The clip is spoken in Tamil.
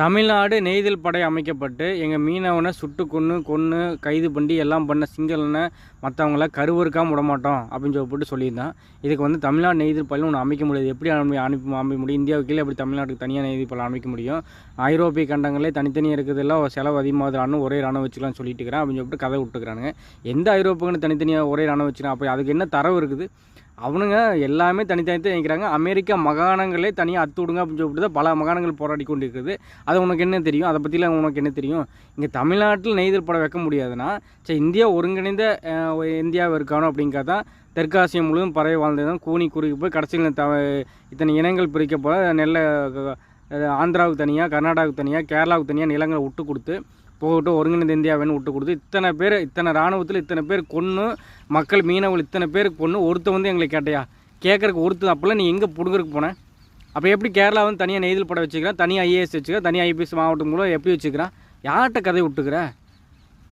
தமிழ்நாடு நெய்தல் படை அமைக்கப்பட்டு எங்கள் மீனவனை சுட்டு கொன்று கொன்று கைது பண்ணி எல்லாம் பண்ண சிங்களனை மற்றவங்கள கருவறுக்காம விடமாட்டோம் அப்படின்னு சொல்லிட்டு சொல்லியிருந்தான். இதுக்கு வந்து தமிழ்நாடு நெய்தல் பள்ளி ஒன்று அமைக்க முடியாது. எப்படி அனுப்பி அனுப்பி அமைக்க முடியும்? இந்தியாவுக்கு கீழே எப்படி தமிழ்நாட்டுக்கு தனியாக நெய்தல் பள்ளி அமைக்க முடியும்? ஐரோப்பிய கண்டங்களே தனித்தனியாக இருக்கிறதெல்லாம் செலவு அதிகமாக ஒரே ராணுவம் வச்சுக்கலாம்னு சொல்லிட்டு இருக்கிறேன் அப்படின்னு சொல்லிட்டு கதை விட்டுக்கிறானுங்க எந்த ஐரோப்பியங்களும் தனித்தனியாக ஒரே ராணுவம் வச்சுக்கலாம் அப்போ அதுக்கு என்ன தரவு இருக்குது? அவனுங்க எல்லாமே தனித்தனி நினைக்கிறாங்க அமெரிக்கா மகாணங்களே தனியாக அத்து விடுங்க அப்படின்னு சொல்லிட்டு தான் பல மகாணங்கள் போராடி கொண்டு இருக்குது அது உனக்கு என்ன தெரியும்? அதை பற்றிலாம் உனக்கு என்ன தெரியும்? இங்கே தமிழ்நாட்டில் நெய்தல் படம் வைக்க முடியாதுன்னா சரி இந்தியா ஒருங்கிணைந்த ஒரு இந்தியாவை இருக்கானோ அப்படிங்கிறத தான் தெற்காசியம் முழுவதும் பறவை வாழ்ந்ததும் கூனி குறுகி போய் கடைசியில் த இத்தனை இனங்கள் பிரிக்க போல நெல்லை ஆந்திராவுக்கு தனியாக கர்நாடகாவுக்கு தனியாக கேரளாவுக்கு தனியாக நிலங்களை விட்டு கொடுத்து போகட்டும் ஒருங்கிணைந்த இந்தியாவேன்னு விட்டு கொடுத்து இத்தனை பேர் இத்தனை இராணுவத்தில் இத்தனை பேர் கொன்று மக்கள் மீனவர்கள் இத்தனை பேருக்கு கொன்று ஒருத்த வந்து எங்களை கேட்டையா? கேட்கறக்கு ஒருத்தர் அப்போல்லாம் நீ எங்கே பிடுங்கறக்கு போனேன் அப்போ எப்படி கேரளா வந்து தனியாக நெய்தல் படம் வச்சுக்கிறான் தனியாக ஐஏஎஸ் வச்சுக்கிறேன் தனியாக ஐபிஎஸ் மாவட்டம் கூட எப்படி வச்சுக்கிறான் யார்கிட்ட கதை விட்டுக்கிற?